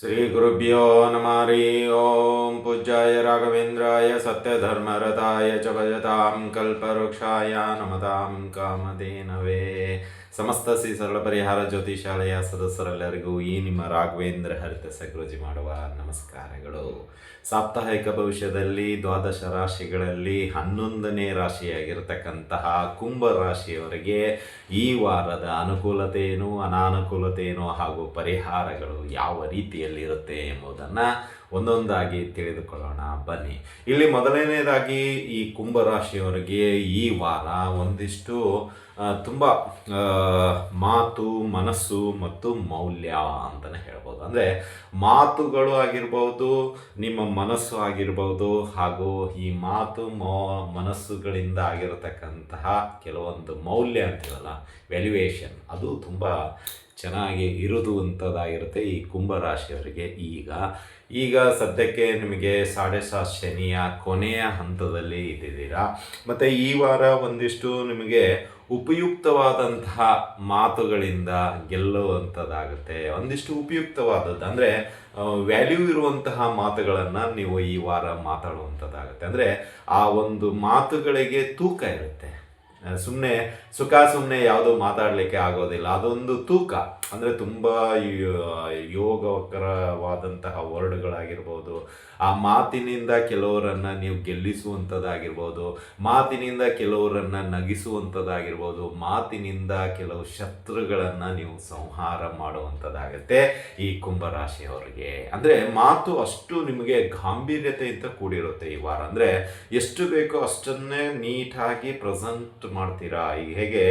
श्रीगुरुभ्यो नम। हरि ॐ पूज्याय राघवेन्द्राय सत्यधर्मरताय च भजतां कल्पवृक्षाय नमतां कामधेनवे। ಸಮಸ್ತ ಶ್ರೀ ಸರಳ ಪರಿಹಾರ ಜ್ಯೋತಿಷಾಲಯ ಸದಸ್ಯರೆಲ್ಲರಿಗೂ ಈ ನಿಮ್ಮ ರಾಘವೇಂದ್ರ ಹರಿತ ಸಗ್ರೋಜಿ ಮಾಡುವ ನಮಸ್ಕಾರಗಳು. ಸಾಪ್ತಾಹಿಕ ಭವಿಷ್ಯದಲ್ಲಿ ದ್ವಾದಶ ರಾಶಿಗಳಲ್ಲಿ ಹನ್ನೊಂದನೇ ರಾಶಿಯಾಗಿರ್ತಕ್ಕಂತಹ ಕುಂಭ ರಾಶಿಯವರಿಗೆ ಈ ವಾರದ ಅನುಕೂಲತೆಯೇನು, ಅನಾನುಕೂಲತೆಯೇನು ಹಾಗೂ ಪರಿಹಾರಗಳು ಯಾವ ರೀತಿಯಲ್ಲಿರುತ್ತೆ ಎಂಬುದನ್ನು ಒಂದೊಂದಾಗಿ ತಿಳಿದುಕೊಳ್ಳೋಣ. ಬನ್ನಿ. ಇಲ್ಲಿ ಮೊದಲನೇದಾಗಿ ಈ ಕುಂಭ ರಾಶಿಯವರಿಗೆ ಈ ವಾರ ಒಂದಿಷ್ಟು ತುಂಬ ಮಾತು, ಮನಸ್ಸು ಮತ್ತು ಮೌಲ್ಯ ಅಂತಲೇ ಹೇಳ್ಬೋದು. ಅಂದರೆ ಮಾತುಗಳು ಆಗಿರ್ಬೋದು, ನಿಮ್ಮ ಮನಸ್ಸು ಆಗಿರ್ಬೋದು, ಹಾಗೂ ಈ ಮಾತು, ಮೋ, ಮನಸ್ಸುಗಳಿಂದ ಆಗಿರತಕ್ಕಂತಹ ಕೆಲವೊಂದು ಮೌಲ್ಯ ಅಂತೀವಲ್ಲ ವ್ಯಾಲ್ಯುವೇಷನ್ ಅದು ತುಂಬ ಚೆನ್ನಾಗಿ ಇರುವಂಥದ್ದಾಗಿರುತ್ತೆ ಈ ಕುಂಭ ರಾಶಿಯವರಿಗೆ ಈಗ. ಈಗ ಸದ್ಯಕ್ಕೆ ನಿಮಗೆ ಸಾಡೆ ಸಾತ್ ಶನಿಯ ಕೊನೆಯ ಹಂತದಲ್ಲಿ ಇದ್ದಿದ್ದೀರಾ. ಮತ್ತು ಈ ವಾರ ಒಂದಿಷ್ಟು ನಿಮಗೆ ಉಪಯುಕ್ತವಾದಂತಹ ಮಾತುಗಳಿಂದ ಗೆಲ್ಲುವಂಥದ್ದಾಗುತ್ತೆ ಒಂದಿಷ್ಟು ಉಪಯುಕ್ತವಾದದ್ದು. ಅಂದರೆ ವ್ಯಾಲ್ಯೂ ಇರುವಂತಹ ಮಾತುಗಳನ್ನು ನೀವು ಈ ವಾರ ಮಾತಾಡುವಂಥದ್ದಾಗುತ್ತೆ ಅಂದರೆ, ಆ ಒಂದು ಮಾತುಗಳಿಗೆ ತೂಕ ಇರುತ್ತೆ. ಸುಮ್ಮನೆ ಸುಖ ಸುಮ್ಮನೆ ಯಾವುದೋ ಮಾತಾಡಲಿಕ್ಕೆ ಆಗೋದಿಲ್ಲ. ಅದೊಂದು ತೂಕ. ಅಂದರೆ ತುಂಬ ಯೋಗಕರವಾದಂತಹ ವರ್ಡ್ಗಳಾಗಿರ್ಬೋದು. ಆ ಮಾತಿನಿಂದ ಕೆಲವರನ್ನು ನೀವು ಗೆಲ್ಲಿಸುವಂಥದ್ದಾಗಿರ್ಬೋದು. ಮಾತಿನಿಂದ ಕೆಲವರನ್ನು ನಗಿಸುವಂಥದ್ದಾಗಿರ್ಬೋದು. ಮಾತಿನಿಂದ ಕೆಲವು ಶತ್ರುಗಳನ್ನು ನೀವು ಸಂಹಾರ ಮಾಡುವಂಥದ್ದಾಗುತ್ತೆ ಈ ಕುಂಭರಾಶಿಯವರಿಗೆ. ಅಂದರೆ ಮಾತು ಅಷ್ಟು ನಿಮಗೆ ಗಾಂಭೀರ್ಯತೆಯಿಂದ ಕೂಡಿರುತ್ತೆ ಈ ವಾರ. ಅಂದರೆ ಎಷ್ಟು ಬೇಕೋ ಅಷ್ಟನ್ನೇ ನೀಟಾಗಿ ಪ್ರೆಸೆಂಟ್ ಮಾಡ್ತೀರಾ? ಈಗ ಹೇಗೆ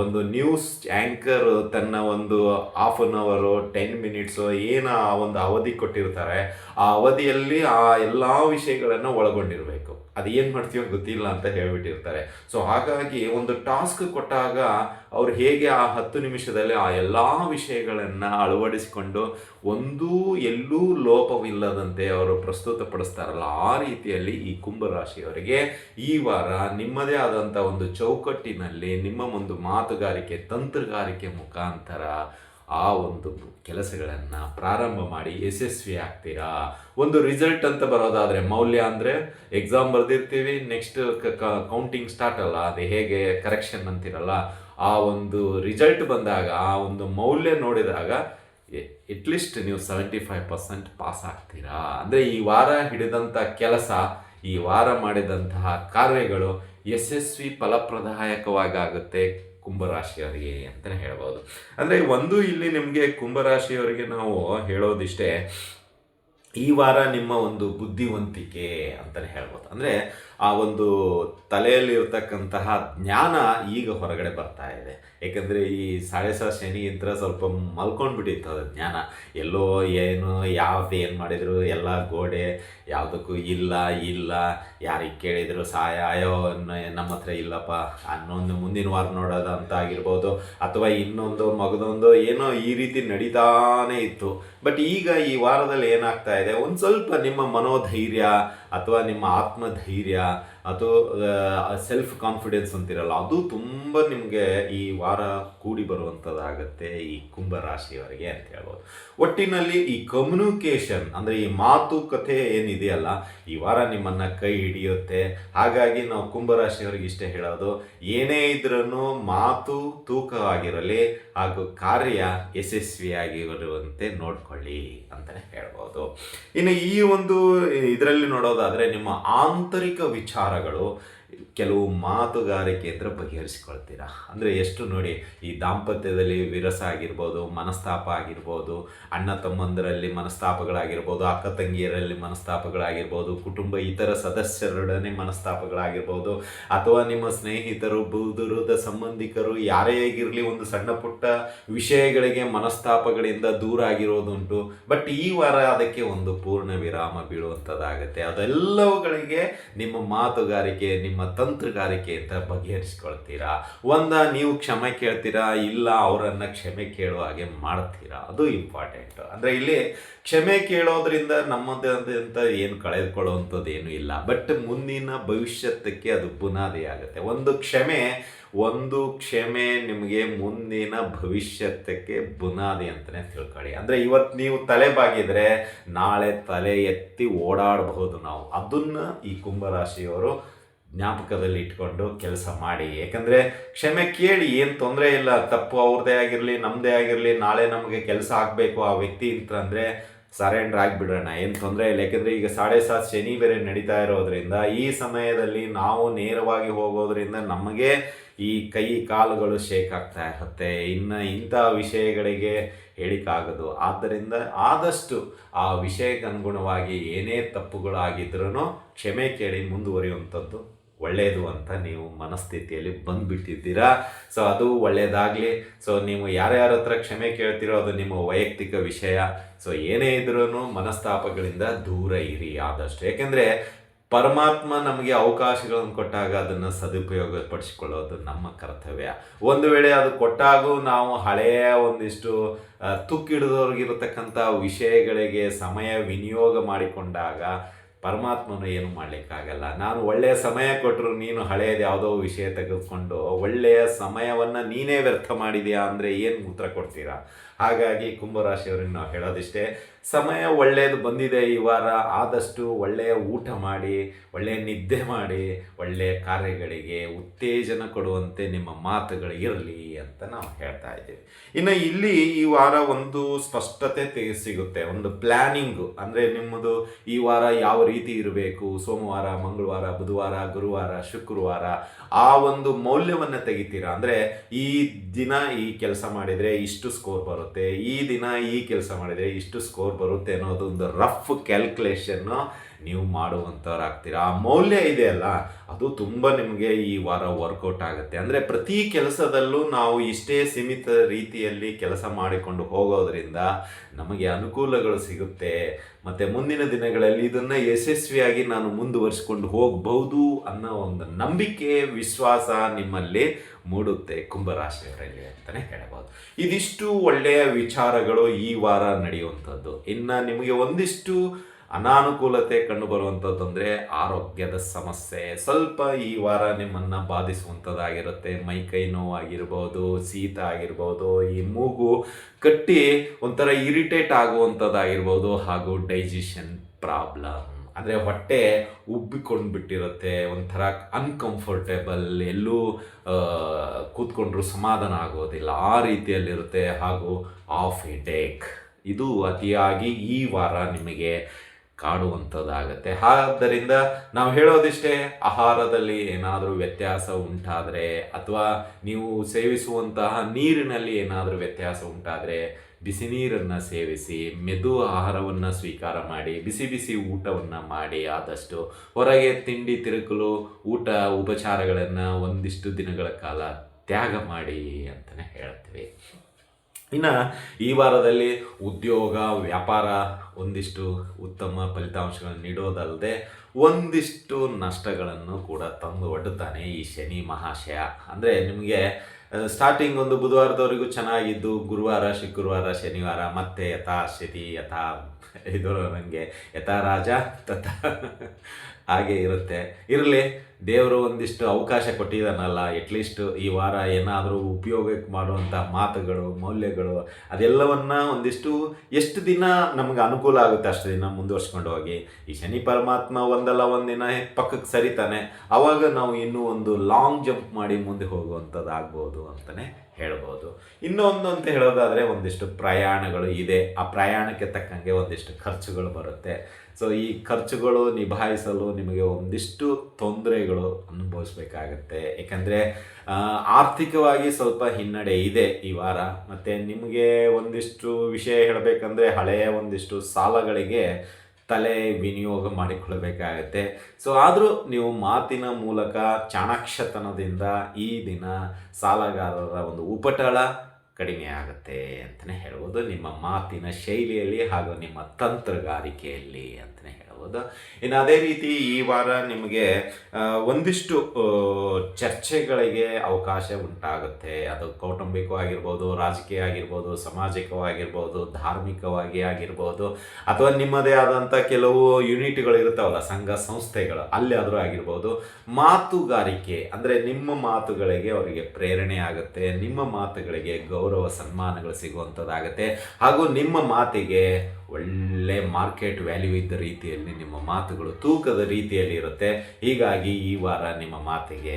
ಒಂದು ನ್ಯೂಸ್ ಆ್ಯಂಕರ್ ತನ್ನ ಒಂದು ಹಾಫ್ ಅನ್ ಅವರು ಟೆನ್ ಮಿನಿಟ್ಸು ಏನು ಆ ಒಂದು ಅವಧಿ ಕೊಟ್ಟಿರ್ತಾರೆ. ಆ ಅವಧಿಯಲ್ಲಿ ಆ ಎಲ್ಲ ವಿಷಯಗಳನ್ನು ಒಳಗೊಂಡಿರಬೇಕು. ಅದು ಏನು ಮಾಡ್ತೀವೋ ಗೊತ್ತಿಲ್ಲ ಅಂತ ಹೇಳಿಬಿಟ್ಟಿರ್ತಾರೆ. ಸೊ ಹಾಗಾಗಿ ಒಂದು ಟಾಸ್ಕ್ ಕೊಟ್ಟಾಗ ಅವ್ರು ಹೇಗೆ ಆ ಹತ್ತು ನಿಮಿಷದಲ್ಲಿ ಆ ಎಲ್ಲ ವಿಷಯಗಳನ್ನು ಅಳವಡಿಸಿಕೊಂಡು ಒಂದೂ ಎಲ್ಲೂ ಲೋಪವಿಲ್ಲದಂತೆ ಅವರು ಪ್ರಸ್ತುತಪಡಿಸ್ತಾರಲ್ಲ, ಆ ರೀತಿಯಲ್ಲಿ ಈ ಕುಂಭರಾಶಿಯವರಿಗೆ ಈ ವಾರ ನಿಮ್ಮದೇ ಆದಂಥ ಒಂದು ಚೌಕಟ್ಟಿನಲ್ಲಿ ನಿಮ್ಮ ಒಂದು ಮಾತುಗಾರಿಕೆ, ತಂತ್ರಗಾರಿಕೆ ಮುಖಾಂತರ ಆ ಒಂದು ಕೆಲಸಗಳನ್ನು ಪ್ರಾರಂಭ ಮಾಡಿ ಯಶಸ್ವಿ ಆಗ್ತೀರಾ? ಒಂದು ರಿಸಲ್ಟ್ ಅಂತ ಬರೋದಾದರೆ ಮೌಲ್ಯ ಅಂದರೆ ಎಕ್ಸಾಮ್ ಬರೆದಿರ್ತೀವಿ ನೆಕ್ಸ್ಟ್ ಕೌಂಟಿಂಗ್ ಸ್ಟಾರ್ಟ್ ಅಲ್ಲ, ಅದು ಹೇಗೆ ಕರೆಕ್ಷನ್ ಅಂತಿರಲ್ಲ, ಆ ಒಂದು ರಿಸಲ್ಟ್ ಬಂದಾಗ, ಆ ಒಂದು ಮೌಲ್ಯ ನೋಡಿದಾಗ ಎಟ್ಲೀಸ್ಟ್ ನೀವು ಸೆವೆಂಟಿ ಫೈವ್ ಪರ್ಸೆಂಟ್ ಪಾಸ್ ಆಗ್ತೀರಾ? ಅಂದರೆ ಈ ವಾರ ಹಿಡಿದಂಥ ಕೆಲಸ, ಈ ವಾರ ಮಾಡಿದಂತಹ ಕಾರ್ಯಗಳು ಯಶಸ್ವಿ ಫಲಪ್ರದಾಯಕವಾಗುತ್ತೆ ಕುಂಭರಾಶಿಯವರಿಗೆ ಅಂತಲೇ ಹೇಳ್ಬೋದು. ಅಂದರೆ ಒಂದು ಇಲ್ಲಿ ನಿಮಗೆ ಕುಂಭರಾಶಿಯವರಿಗೆ ನಾವು ಹೇಳೋದಿಷ್ಟೇ, ಈ ವಾರ ನಿಮ್ಮ ಒಂದು ಬುದ್ಧಿವಂತಿಕೆ ಅಂತಲೇ ಹೇಳ್ಬೋದು. ಅಂದರೆ ಆ ಒಂದು ತಲೆಯಲ್ಲಿ ಇರ್ತಕ್ಕಂತಹ ಜ್ಞಾನ ಈಗ ಹೊರಗಡೆ ಬರ್ತಾ ಇದೆ. ಏಕೆಂದರೆ ಈ ಸಾಡೆ ಸಾ ಶನಿ ಇದ್ರೆ ಸ್ವಲ್ಪ ಮಲ್ಕೊಂಡ್ಬಿಟ್ಟಿತ್ತು ಅದು ಜ್ಞಾನ. ಎಲ್ಲೋ ಏನು, ಯಾವ್ದು ಏನು ಮಾಡಿದ್ರು, ಎಲ್ಲ ಗೋಡೆ, ಯಾವುದಕ್ಕೂ ಇಲ್ಲ ಇಲ್ಲ, ಯಾರಿಗೆ ಕೇಳಿದ್ರು ಸಹಾಯ ಅಯ್ಯೋ ನಮ್ಮ ಹತ್ರ ಇಲ್ಲಪ್ಪ, ಅನ್ನೊಂದು ಮುಂದಿನ ವಾರ ನೋಡೋದು ಅಂತ ಆಗಿರ್ಬೋದು. ಅಥವಾ ಇನ್ನೊಂದು ಮಗದೊಂದು ಏನೋ ಈ ರೀತಿ ನಡೀತಾನೇ ಇತ್ತು. ಬಟ್ ಈಗ ಈ ವಾರದಲ್ಲಿ ಏನಾಗ್ತಾ ಇದೆ, ಒಂದು ಸ್ವಲ್ಪ ನಿಮ್ಮ ಮನೋಧೈರ್ಯ ಅಥವಾ ನಿಮ್ಮ ಆತ್ಮಧೈರ್ಯ ಅಥವಾ ಸೆಲ್ಫ್ ಕಾನ್ಫಿಡೆನ್ಸ್ ಅಂತಿರಲ್ಲ, ಅದು ತುಂಬ ನಿಮಗೆ ಈ ವಾರ ಕೂಡಿ ಬರುವಂಥದ್ದಾಗತ್ತೆ ಈ ಕುಂಭ ರಾಶಿಯವರಿಗೆ ಅಂತ ಹೇಳ್ಬೋದು. ಒಟ್ಟಿನಲ್ಲಿ ಈ ಕಮ್ಯುನಿಕೇಷನ್ ಅಂದರೆ ಈ ಮಾತುಕತೆ ಏನಿದೆಯಲ್ಲ, ಈ ವಾರ ನಿಮ್ಮನ್ನು ಕೈ ಹಿಡಿಯುತ್ತೆ. ಹಾಗಾಗಿ ನಾವು ಕುಂಭರಾಶಿಯವರಿಗೆ ಇಷ್ಟೇ ಹೇಳೋದು, ಏನೇ ಇದ್ರೂ ಮಾತು ತೂಕವಾಗಿರಲಿ ಹಾಗೂ ಕಾರ್ಯ ಯಶಸ್ವಿಯಾಗಿ ಬರುವಂತೆ ನೋಡ್ಕೊಳ್ಳಿ ಅಂತಲೇ ಹೇಳ್ಬೋದು. ಇನ್ನು ಈ ಒಂದು ಇದರಲ್ಲಿ ನೋಡೋದಾದರೆ ನಿಮ್ಮ ಆಂತರಿಕ ವಿಚಾರಗಳು ಕೆಲವು ಮಾತುಗಾರಿಕೆಯಿಂದ ಬಗೆಹರಿಸಿಕೊಳ್ತೀರಾ? ಅಂದರೆ ಎಷ್ಟು ನೋಡಿ ಈ ದಾಂಪತ್ಯದಲ್ಲಿ ವಿರಸ ಆಗಿರ್ಬೋದು, ಮನಸ್ತಾಪ ಆಗಿರ್ಬೋದು, ಅಣ್ಣ ತಮ್ಮಂದರಲ್ಲಿ ಮನಸ್ತಾಪಗಳಾಗಿರ್ಬೋದು, ಅಕ್ಕ ತಂಗಿಯರಲ್ಲಿ ಮನಸ್ತಾಪಗಳಾಗಿರ್ಬೋದು, ಕುಟುಂಬ ಇತರ ಸದಸ್ಯರೊಡನೆ ಮನಸ್ತಾಪಗಳಾಗಿರ್ಬೋದು, ಅಥವಾ ನಿಮ್ಮ ಸ್ನೇಹಿತರು ಬುದುರದ ಸಂಬಂಧಿಕರು ಯಾರೇ ಆಗಿರಲಿ ಒಂದು ಸಣ್ಣ ಪುಟ್ಟ ವಿಷಯಗಳಿಗೆ ಮನಸ್ತಾಪಗಳಿಂದ ದೂರ ಆಗಿರೋದುಂಟು. ಬಟ್ ಈ ವಾರ ಅದಕ್ಕೆ ಒಂದು ಪೂರ್ಣ ವಿರಾಮ ಬೀಳುವಂಥದ್ದಾಗುತ್ತೆ. ಅದೆಲ್ಲವುಗಳಿಗೆ ನಿಮ್ಮ ಮಾತುಗಾರಿಕೆ, ನಿಮ್ಮ ತಂತ್ರಗಾರಿಕೆಯಿಂದ ಬಗೆಹರಿಸ್ಕೊಳ್ತೀರಾ? ಒಂದ, ನೀವು ಕ್ಷಮೆ ಕೇಳ್ತೀರಾ? ಇಲ್ಲ, ಅವರನ್ನು ಕ್ಷಮೆ ಕೇಳೋ ಹಾಗೆ ಮಾಡ್ತೀರಾ? ಅದು ಇಂಪಾರ್ಟೆಂಟ್ ಅಂದರೆ ಇಲ್ಲಿ ಕ್ಷಮೆ ಕೇಳೋದ್ರಿಂದ ನಮ್ಮದಂತ ಏನು ಕಳೆದುಕೊಳ್ಳುವಂಥದ್ದು ಏನೂ ಇಲ್ಲ. ಬಟ್ ಮುಂದಿನ ಭವಿಷ್ಯತ್ತಕ್ಕೆ ಅದು ಬುನಾದಿ ಆಗುತ್ತೆ. ಒಂದು ಕ್ಷಮೆ ಒಂದು ಕ್ಷಮೆ ನಿಮಗೆ ಮುಂದಿನ ಭವಿಷ್ಯತ್ತಕ್ಕೆ ಬುನಾದಿ ಅಂತಲೇ ತಿಳ್ಕೊಳ್ಳಿ. ಅಂದರೆ ಇವತ್ತು ನೀವು ತಲೆ ಬಾಗಿದರೆ ನಾಳೆ ತಲೆ ಎತ್ತಿ ಓಡಾಡಬಹುದು ನಾವು. ಅದನ್ನು ಈ ಕುಂಭರಾಶಿಯವರು ಜ್ಞಾಪಕದಲ್ಲಿ ಇಟ್ಕೊಂಡು ಕೆಲಸ ಮಾಡಿ. ಯಾಕಂದರೆ ಕ್ಷಮೆ ಕೇಳಿ ಏನು ತೊಂದರೆ ಇಲ್ಲ, ತಪ್ಪು ಅವ್ರದ್ದೇ ಆಗಿರಲಿ ನಮ್ಮದೇ ಆಗಿರಲಿ, ನಾಳೆ ನಮಗೆ ಕೆಲಸ ಆಗಬೇಕು ಆ ವ್ಯಕ್ತಿ ಅಂತಂದರೆ ಸರೆಂಡರ್ ಆಗಿಬಿಡೋಣ, ಏನು ತೊಂದರೆ ಇಲ್ಲ. ಯಾಕೆಂದರೆ ಈಗ ಸಾಡೆ ಸಾತ್ ಶನಿ ಬೇರೆ ನಡೀತಾ ಇರೋದ್ರಿಂದ ಈ ಸಮಯದಲ್ಲಿ ನಾವು ನೇರವಾಗಿ ಹೋಗೋದ್ರಿಂದ ನಮಗೆ ಈ ಕೈ ಕಾಲುಗಳು ಶೇಕ್ ಆಗ್ತಾ ಇರುತ್ತೆ. ಇನ್ನು ಇಂಥ ವಿಷಯಗಳಿಗೆ ಹೇಳಿಕಾಗದು ಆದ್ದರಿಂದ ಆದಷ್ಟು ಆ ವಿಷಯಕ್ಕೆ ಅನುಗುಣವಾಗಿ ಏನೇ ತಪ್ಪುಗಳಾಗಿದ್ರೂ ಕ್ಷಮೆ ಕೇಳಿ ಮುಂದುವರಿಯುವಂಥದ್ದು ಒಳ್ಳೆಯದು ಅಂತ ನೀವು ಮನಸ್ಥಿತಿಯಲ್ಲಿ ಬಂದುಬಿಟ್ಟಿದ್ದೀರಾ? ಸೊ ಅದು ಒಳ್ಳೆಯದಾಗಲಿ ಸೊ ನೀವು ಯಾರ್ಯಾರ ಹತ್ರ ಕ್ಷಮೆ ಕೇಳ್ತಿರೋ ಅದು ನಿಮ್ಮ ವೈಯಕ್ತಿಕ ವಿಷಯ. ಸೊ ಏನೇ ಇದ್ರೂ ಮನಸ್ತಾಪಗಳಿಂದ ದೂರ ಇರಿ ಆದಷ್ಟು. ಏಕೆಂದರೆ ಪರಮಾತ್ಮ ನಮಗೆ ಅವಕಾಶಗಳನ್ನು ಕೊಟ್ಟಾಗ ಅದನ್ನು ಸದುಪಯೋಗ ಪಡಿಸಿಕೊಳ್ಳೋದು ನಮ್ಮ ಕರ್ತವ್ಯ. ಒಂದು ವೇಳೆ ಅದು ಕೊಟ್ಟಾಗೂ ನಾವು ಹಳೆಯ ಒಂದಿಷ್ಟು ತುಕ್ಕಿಡಿದವ್ರಿಗಿರತಕ್ಕಂಥ ವಿಷಯಗಳಿಗೆ ಸಮಯ ವಿನಿಯೋಗ ಮಾಡಿಕೊಂಡಾಗ ಪರಮಾತ್ಮನು ಏನು ಮಾಡಲಿಕ್ಕಾಗಲ್ಲ. ನಾನು ಒಳ್ಳೆಯ ಸಮಯ ಕೊಟ್ಟರು ನೀನು ಹಳೆಯದು ಯಾವುದೋ ವಿಷಯ ತೆಗೆದುಕೊಂಡು, ಒಳ್ಳೆಯ ಸಮಯವನ್ನು ನೀನೇ ವ್ಯರ್ಥ ಮಾಡಿದೆಯಾ ಅಂದರೆ ಏನು ಉತ್ತರ ಕೊಡ್ತೀರಾ? ಹಾಗಾಗಿ ಕುಂಭರಾಶಿಯವ್ರಿಗೆ ನಾವು ಹೇಳೋದಿಷ್ಟೇ ಸಮಯ ಒಳ್ಳೆಯದು ಬಂದಿದೆ ಈ ವಾರ. ಆದಷ್ಟು ಒಳ್ಳೆಯ ಊಟ ಮಾಡಿ, ಒಳ್ಳೆಯ ನಿದ್ದೆ ಮಾಡಿ ಒಳ್ಳೆಯ ಕಾರ್ಯಗಳಿಗೆ ಉತ್ತೇಜನ ಕೊಡುವಂತೆ ನಿಮ್ಮ ಮಾತುಗಳು ಇರಲಿ ಅಂತ ನಾವು ಹೇಳ್ತಾ ಇದ್ದೀವಿ. ಇನ್ನು ಇಲ್ಲಿ ಈ ವಾರ ಒಂದು ಸ್ಪಷ್ಟತೆ ಸಿಗುತ್ತೆ. ಒಂದು ಪ್ಲ್ಯಾನಿಂಗು ಅಂದರೆ ನಿಮ್ಮದು ಈ ವಾರ ಯಾವ ರೀತಿ ಇರಬೇಕು? ಸೋಮವಾರ, ಮಂಗಳವಾರ, ಬುಧವಾರ, ಗುರುವಾರ, ಶುಕ್ರವಾರ ಆ ಒಂದು ಮೌಲ್ಯವನ್ನು ತೆಗಿತೀರಾ? ಅಂದರೆ ಈ ದಿನ ಈ ಕೆಲಸ ಮಾಡಿದರೆ ಇಷ್ಟು ಸ್ಕೋರ್ ಬರುತ್ತೆ. ಈ ದಿನ ಈ ಕೆಲಸ ಮಾಡಿದರೆ ಇಷ್ಟು ಸ್ಕೋರ್ ಬರುತ್ತೆ ಅನ್ನೋದು ಒಂದು ರಫ್ ಕ್ಯಾಲ್ಕುಲೇಷನ್ನು ನೀವು ಮಾಡುವಂಥವ್ರಾಗ್ತೀರಾ ಆ ಮೌಲ್ಯ ಇದೆಯಲ್ಲ ಅದು ತುಂಬ ನಿಮಗೆ ಈ ವಾರ ವರ್ಕೌಟ್ ಆಗುತ್ತೆ. ಅಂದರೆ ಪ್ರತಿ ಕೆಲಸದಲ್ಲೂ ನಾವು ಇಷ್ಟೇ ಸೀಮಿತ ರೀತಿಯಲ್ಲಿ ಕೆಲಸ ಮಾಡಿಕೊಂಡು ಹೋಗೋದ್ರಿಂದ ನಮಗೆ ಅನುಕೂಲಗಳು ಸಿಗುತ್ತೆ. ಮತ್ತು ಮುಂದಿನ ದಿನಗಳಲ್ಲಿ ಇದನ್ನು ಯಶಸ್ವಿಯಾಗಿ ನಾನು ಮುಂದುವರಿಸ್ಕೊಂಡು ಹೋಗಬಹುದು ಅನ್ನೋ ಒಂದು ನಂಬಿಕೆ, ವಿಶ್ವಾಸ ನಿಮ್ಮಲ್ಲಿ ಮೂಡುತ್ತೆ. ಕುಂಭರಾಶಿಯವರಲ್ಲಿ ಅಂತಲೇ ಹೇಳಬಹುದು ಇದಿಷ್ಟು ಒಳ್ಳೆಯ ವಿಚಾರಗಳು ಈ ವಾರ ನಡೆಯುವಂಥದ್ದು. ಇನ್ನು ನಿಮಗೆ ಒಂದಿಷ್ಟು ಅನಾನುಕೂಲತೆ ಕಂಡು ಬರುವಂಥದ್ದು ಅಂದರೆ ಆರೋಗ್ಯದ ಸಮಸ್ಯೆ. ಸ್ವಲ್ಪ ಈ ವಾರ ನಿಮ್ಮನ್ನು ಬಾಧಿಸುವಂಥದ್ದಾಗಿರುತ್ತೆ ಮೈ ಕೈ ನೋವಾಗಿರ್ಬೋದು, ಶೀತ ಆಗಿರ್ಬೋದು, ಈ ಮೂಗು ಕಟ್ಟಿ ಒಂಥರ ಇರಿಟೇಟ್ ಆಗುವಂಥದ್ದಾಗಿರ್ಬೋದು ಹಾಗೂ ಡೈಜೆಷನ್ ಪ್ರಾಬ್ಲಮ್. ಅಂದರೆ ಹೊಟ್ಟೆ ಉಬ್ಬಿಕೊಂಡು ಬಿಟ್ಟಿರುತ್ತೆ ಒಂಥರ ಅನ್ಕಂಫರ್ಟೇಬಲ್ ಎಲ್ಲೂ ಕೂತ್ಕೊಂಡ್ರೂ ಸಮಾಧಾನ ಆಗೋದಿಲ್ಲ. ಆ ರೀತಿಯಲ್ಲಿರುತ್ತೆ ಹಾಗೂ ಆಫ್ ಎ ಡೇಕ್ ಇದು ಅತಿಯಾಗಿ ಈ ವಾರ ನಿಮಗೆ ಕಾಡುವಂಥದ್ದಾಗತ್ತೆ. ಆದ್ದರಿಂದ ನಾವು ಹೇಳೋದಿಷ್ಟೇ, ಆಹಾರದಲ್ಲಿ ಏನಾದರೂ ವ್ಯತ್ಯಾಸ ಉಂಟಾದರೆ ಅಥವಾ ನೀವು ಸೇವಿಸುವಂತಹ ನೀರಿನಲ್ಲಿ ಏನಾದರೂ ವ್ಯತ್ಯಾಸ ಉಂಟಾದರೆ ಬಿಸಿ ನೀರನ್ನು ಸೇವಿಸಿ, ಮೆದು ಆಹಾರವನ್ನು ಸ್ವೀಕಾರ ಮಾಡಿ, ಬಿಸಿ ಬಿಸಿ ಊಟವನ್ನು ಮಾಡಿ, ಆದಷ್ಟು ಹೊರಗೆ ತಿಂಡಿ ತಿರುಕಲು ಊಟ ಉಪಚಾರಗಳನ್ನು ಒಂದಿಷ್ಟು ದಿನಗಳ ಕಾಲ ತ್ಯಾಗ ಮಾಡಿ ಅಂತಲೇ ಹೇಳ್ತೀವಿ. ಇನ್ನು ಈ ವಾರದಲ್ಲಿ ಉದ್ಯೋಗ, ವ್ಯಾಪಾರ ಒಂದಿಷ್ಟು ಉತ್ತಮ ಫಲಿತಾಂಶಗಳನ್ನು ನೀಡೋದಲ್ಲದೆ ಒಂದಿಷ್ಟು ನಷ್ಟಗಳನ್ನು ಕೂಡ ತಂದು ಒಡ್ಡುತ್ತಾನೆ ಈ ಶನಿ ಮಹಾಶಯ. ಅಂದರೆ ನಿಮಗೆ ಸ್ಟಾರ್ಟಿಂಗ್ ಒಂದು ಬುಧವಾರದವರೆಗೂ ಚೆನ್ನಾಗಿದ್ದು, ಗುರುವಾರ, ಶುಕ್ರವಾರ, ಶನಿವಾರ, ಮತ್ತೆ ಯಥಾ ಶತಿ ಯಥಾ ಇದು ನನಗೆ ಯಥಾ ರಾಜ ತಥಾ ಹಾಗೆ ಇರುತ್ತೆ. ಇರಲಿ, ದೇವರು ಒಂದಿಷ್ಟು ಅವಕಾಶ ಕೊಟ್ಟಿದ್ದಾನಲ್ಲ ಅಟ್ಲೀಸ್ಟ್ ಈ ವಾರ ಏನಾದರೂ ಉಪಯೋಗಕ್ಕೆ ಮಾಡುವಂಥ ಮಾತುಗಳು, ಮೌಲ್ಯಗಳು, ಅದೆಲ್ಲವನ್ನ ಒಂದಿಷ್ಟು ಎಷ್ಟು ದಿನ ನಮ್ಗೆ ಅನುಕೂಲ ಆಗುತ್ತೆ ಅಷ್ಟು ದಿನ ಮುಂದುವರ್ಸ್ಕೊಂಡು ಹೋಗಿ. ಈ ಶನಿ ಪರಮಾತ್ಮ ಒಂದಲ್ಲ ಒಂದಿನ ಪಕ್ಕಕ್ಕೆ ಸರಿತಾನೆ. ಆವಾಗ ನಾವು ಇನ್ನೂ ಒಂದು ಲಾಂಗ್ ಜಂಪ್ ಮಾಡಿ ಮುಂದೆ ಹೋಗುವಂಥದ್ದು ಆಗ್ಬೋದು ಅಂತಲೇ ಹೇಳ್ಬೋದು ಇನ್ನೊಂದು ಅಂತ ಹೇಳೋದಾದರೆ ಒಂದಿಷ್ಟು ಪ್ರಯಾಣಗಳು ಇದೆ. ಆ ಪ್ರಯಾಣಕ್ಕೆ ತಕ್ಕಂಗೆ ಒಂದಿಷ್ಟು ಖರ್ಚುಗಳು ಬರುತ್ತೆ. ಸೊ ಈ ಖರ್ಚುಗಳು ನಿಭಾಯಿಸಲು ನಿಮಗೆ ಒಂದಿಷ್ಟು ತೊಂದರೆಗಳು ಅನುಭವಿಸ್ಬೇಕಾಗತ್ತೆ. ಏಕೆಂದರೆ ಆರ್ಥಿಕವಾಗಿ ಸ್ವಲ್ಪ ಹಿನ್ನಡೆ ಇದೆ ಈ ವಾರ. ಮತ್ತು ನಿಮಗೆ ಒಂದಿಷ್ಟು ವಿಷಯ ಹೇಳಬೇಕಂದ್ರೆ, ಹಳೆಯ ಒಂದಿಷ್ಟು ಸಾಲಗಳಿಗೆ ತಲೆ ವಿನಿಯೋಗ ಮಾಡಿಕೊಳ್ಳಬೇಕಾಗತ್ತೆ. ಸೊ ಆದರೂ ನೀವು ಮಾತಿನ ಮೂಲಕ ಚಾಣಾಕ್ಷತನದಿಂದ ಈ ದಿನ ಸಾಲಗಾರರ ಒಂದು ಉಪಟಳ ಕಡಿಮೆ ಆಗುತ್ತೆ ಅಂತಲೇ ಹೇಳ್ಬೋದು. ನಿಮ್ಮ ಮಾತಿನ ಶೈಲಿಯಲ್ಲಿ ಹಾಗೂ ನಿಮ್ಮ ತಂತ್ರಗಾರಿಕೆಯಲ್ಲಿ ಅಂತಲೇ ಹೇಳ್ಬೋದು. ಹೇಳ್ಬೋದು ಇನ್ನು ಅದೇ ರೀತಿ ಈ ವಾರ ನಿಮಗೆ ಒಂದಿಷ್ಟು ಚರ್ಚೆಗಳಿಗೆ ಅವಕಾಶ ಉಂಟಾಗುತ್ತೆ. ಅದು ಕೌಟುಂಬಿಕವಾಗಿರ್ಬೋದು, ರಾಜಕೀಯ ಆಗಿರ್ಬೋದು, ಸಾಮಾಜಿಕವಾಗಿರ್ಬೋದು, ಧಾರ್ಮಿಕವಾಗಿ ಆಗಿರ್ಬೋದು, ಅಥವಾ ನಿಮ್ಮದೇ ಆದಂಥ ಕೆಲವು ಯೂನಿಟ್ಗಳು ಇರ್ತಾವಲ್ಲ ಸಂಘ ಸಂಸ್ಥೆಗಳು, ಅಲ್ಲಿ ಆದರೂ ಆಗಿರ್ಬೋದು, ಮಾತುಗಾರಿಕೆ ಅಂದರೆ ನಿಮ್ಮ ಮಾತುಗಳಿಗೆ ಅವರಿಗೆ ಪ್ರೇರಣೆ ಆಗುತ್ತೆ, ನಿಮ್ಮ ಮಾತುಗಳಿಗೆ ಗೌರವ, ಸನ್ಮಾನಗಳು ಸಿಗುವಂಥದ್ದಾಗುತ್ತೆ. ಹಾಗೂ ನಿಮ್ಮ ಮಾತಿಗೆ ಒಳ್ಳೆ ಮಾರ್ಕೆಟ್ ವ್ಯಾಲ್ಯೂ ಇದ್ದ ರೀತಿಯಲ್ಲಿ ನಿಮ್ಮ ಮಾತುಗಳು ತೂಕದ ರೀತಿಯಲ್ಲಿ ಇರುತ್ತೆ. ಹೀಗಾಗಿ ಈ ವಾರ ನಿಮ್ಮ ಮಾತಿಗೆ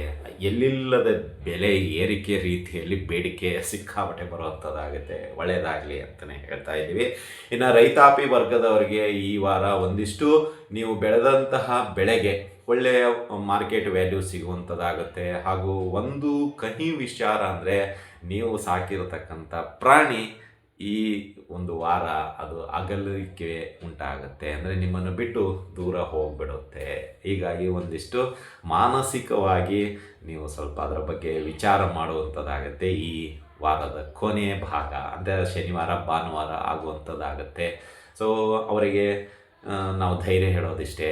ಎಲ್ಲಿಲ್ಲದ ಬೆಲೆ ಏರಿಕೆ ರೀತಿಯಲ್ಲಿ ಬೇಡಿಕೆ ಸಿಕ್ಕಾಪಟ್ಟೆ ಬರುವಂಥದ್ದಾಗುತ್ತೆ ಒಳ್ಳೆಯದಾಗಲಿ ಅಂತಲೇ ಹೇಳ್ತಾ ಇದ್ದೀವಿ. ಇನ್ನು ರೈತಾಪಿ ವರ್ಗದವರಿಗೆ ಈ ವಾರ ಒಂದಿಷ್ಟು ನೀವು ಬೆಳೆದಂತಹ ಬೆಳೆಗೆ ಒಳ್ಳೆಯ ಮಾರ್ಕೆಟ್ ವ್ಯಾಲ್ಯೂ ಸಿಗುವಂಥದ್ದಾಗುತ್ತೆ ಹಾಗೂ ಒಂದು ಕಹಿ ವಿಚಾರ ಅಂದರೆ ನೀವು ಸಾಕಿರತಕ್ಕಂಥ ಪ್ರಾಣಿ ಈ ಒಂದು ವಾರ ಅದು ಅಗಲಿಕೆ ಉಂಟಾಗುತ್ತೆ. ಅಂದರೆ ನಿಮ್ಮನ್ನು ಬಿಟ್ಟು ದೂರ ಹೋಗ್ಬಿಡುತ್ತೆ. ಹೀಗಾಗಿ ಒಂದಿಷ್ಟು ಮಾನಸಿಕವಾಗಿ ನೀವು ಸ್ವಲ್ಪ ಅದರ ಬಗ್ಗೆ ವಿಚಾರ ಮಾಡುವಂಥದ್ದಾಗುತ್ತೆ. ಈ ವಾರದ ಕೊನೆಯ ಭಾಗ, ಅಂದರೆ ಶನಿವಾರ, ಭಾನುವಾರ ಆಗುವಂಥದ್ದಾಗುತ್ತೆ. ಸೊ ಅವರಿಗೆ ನಾವು ಧೈರ್ಯ ಹೇಳೋದಿಷ್ಟೇ.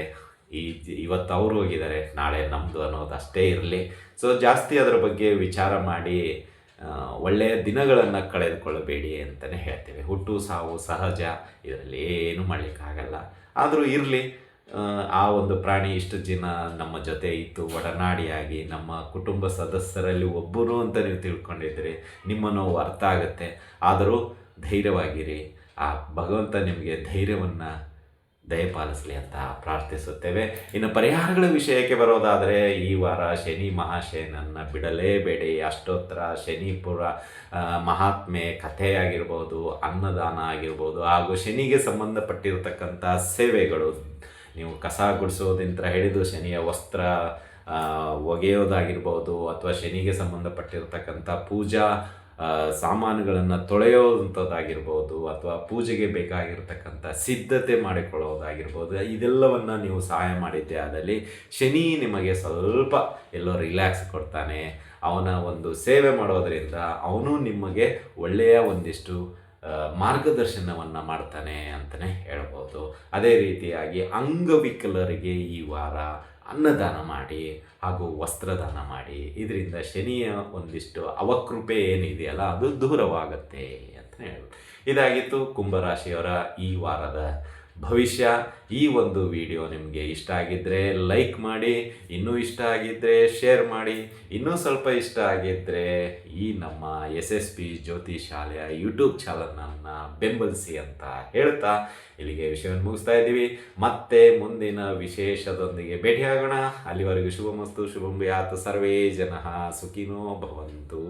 ಈ ಇವತ್ತು ಅವರು ಹೋಗಿದ್ದಾರೆ, ನಾಳೆ ನಮ್ಮದು ಅನ್ನೋದು ಅಷ್ಟೇ ಇರಲಿ. ಸೊ ಜಾಸ್ತಿ ಅದರ ಬಗ್ಗೆ ವಿಚಾರ ಮಾಡಿ ಒಳ್ಳೆಯ ದಿನಗಳನ್ನು ಕಳೆದುಕೊಳ್ಳಬೇಡಿ ಅಂತಲೇ ಹೇಳ್ತೇವೆ. ಹುಟ್ಟು, ಸಾವು, ಸಹಜ ಇದರಲ್ಲಿ ಏನು ಮಾಡಲಿಕ್ಕಾಗಲ್ಲ. ಆದರೂ ಇರಲಿ. ಆ ಒಂದು ಪ್ರಾಣಿ ಇಷ್ಟು ದಿನ ನಮ್ಮ ಜೊತೆ ಇತ್ತು, ಒಡನಾಡಿಯಾಗಿ, ನಮ್ಮ ಕುಟುಂಬ ಸದಸ್ಯರಲ್ಲಿ ಒಬ್ಬರು ಅಂತ ನೀವು ತಿಳ್ಕೊಂಡಿದ್ದೀರಿ ನಿಮ್ಮ ನೋವು ಅರ್ಥ ಆಗುತ್ತೆ. ಆದರೂ ಧೈರ್ಯವಾಗಿರಿ. ಆ ಭಗವಂತ ನಿಮಗೆ ಧೈರ್ಯವನ್ನು ದಯಪಾಲಿಸಲಿ ಅಂತ ಪ್ರಾರ್ಥಿಸುತ್ತೇವೆ. ಇನ್ನು ಪರಿಹಾರಗಳ ವಿಷಯಕ್ಕೆ ಬರೋದಾದರೆ ಈ ವಾರ ಶನಿ ಮಹಾಶಯನನ್ನು ಬಿಡಲೇಬೇಡಿ. ಅಷ್ಟೋತ್ತರ ಶನಿಪುರ ಮಹಾತ್ಮೆ ಕಥೆ ಆಗಿರ್ಬೋದು ಅನ್ನದಾನ ಆಗಿರ್ಬೋದು, ಹಾಗೂ ಶನಿಗೆ ಸಂಬಂಧಪಟ್ಟಿರತಕ್ಕಂಥ ಸೇವೆಗಳು. ನೀವು ಕಸ ಗುಡಿಸೋದಿಂತ ಹಿಡಿದು ಶನಿಯ ವಸ್ತ್ರ ಒಗೆಯೋದಾಗಿರ್ಬೋದು, ಅಥವಾ ಶನಿಗೆ ಸಂಬಂಧಪಟ್ಟಿರತಕ್ಕಂಥ ಪೂಜಾ ಸಾಮಾನುಗಳನ್ನು ತೊಳೆಯೋವಂಥದ್ದಾಗಿರ್ಬೋದು ಅಥವಾ ಪೂಜೆಗೆ ಬೇಕಾಗಿರ್ತಕ್ಕಂಥ ಸಿದ್ಧತೆ ಮಾಡಿಕೊಳ್ಳೋದಾಗಿರ್ಬೋದು ಇದೆಲ್ಲವನ್ನು ನೀವು ಸಹಾಯ ಮಾಡಿದ್ದೆ ಆದಲ್ಲಿ ಶನಿ ನಿಮಗೆ ಸ್ವಲ್ಪ ಎಲ್ಲೋ ರಿಲ್ಯಾಕ್ಸ್ ಕೊಡ್ತಾನೆ. ಅವನ ಒಂದು ಸೇವೆ ಮಾಡೋದರಿಂದ ಅವನು ನಿಮಗೆ ಒಳ್ಳೆಯ ಒಂದಿಷ್ಟು ಮಾರ್ಗದರ್ಶನವನ್ನು ಮಾಡ್ತಾನೆ ಅಂತಲೇ ಹೇಳ್ಬೋದು. ಅದೇ ರೀತಿಯಾಗಿ ಅಂಗವಿಕಲರಿಗೆ ಈ ವಾರ ಅನ್ನದಾನ ಮಾಡಿ ಹಾಗೂ ವಸ್ತ್ರದಾನ ಮಾಡಿ. ಇದರಿಂದ ಶನಿಯ ಒಂದಿಷ್ಟು ಅವಕೃಪೆ ಏನಿದೆಯಲ್ಲ, ಅದು ದೂರವಾಗುತ್ತೆ ಅಂತ ಹೇಳ್ಬೋದು. ಇದಾಗಿತ್ತು ಕುಂಭರಾಶಿಯವರ ಈ ವಾರದ ಭವಿಷ್ಯ ಈ ಒಂದು ವಿಡಿಯೋ ನಿಮಗೆ ಇಷ್ಟ ಆಗಿದ್ದರೆ ಲೈಕ್ ಮಾಡಿ, ಇನ್ನೂ ಇಷ್ಟ ಆಗಿದ್ದರೆ ಶೇರ್ ಮಾಡಿ, ಇನ್ನೂ ಸ್ವಲ್ಪ ಇಷ್ಟ ಆಗಿದ್ದರೆ ಈ ನಮ್ಮ ಎಸ್ ಎಸ್ ಪಿ ಜ್ಯೋತಿ ಶಾಲೆಯ ಯೂಟ್ಯೂಬ್ ಚಾನಲನ್ನು ಬೆಂಬಲಿಸಿ ಅಂತ ಹೇಳ್ತಾ ಇಲ್ಲಿಗೆ ವಿಷಯವನ್ನು ಮುಗಿಸ್ತಾ ಇದ್ದೀವಿ. ಮತ್ತೆ ಮುಂದಿನ ವಿಶೇಷದೊಂದಿಗೆ ಭೇಟಿಯಾಗೋಣ. ಅಲ್ಲಿವರೆಗೂ ಶುಭಮಸ್ತು, ಶುಭಂ ಯಾತ್ ಸರ್ವೇ ಜನ ಸುಖಿನೋ ಭವಂತು.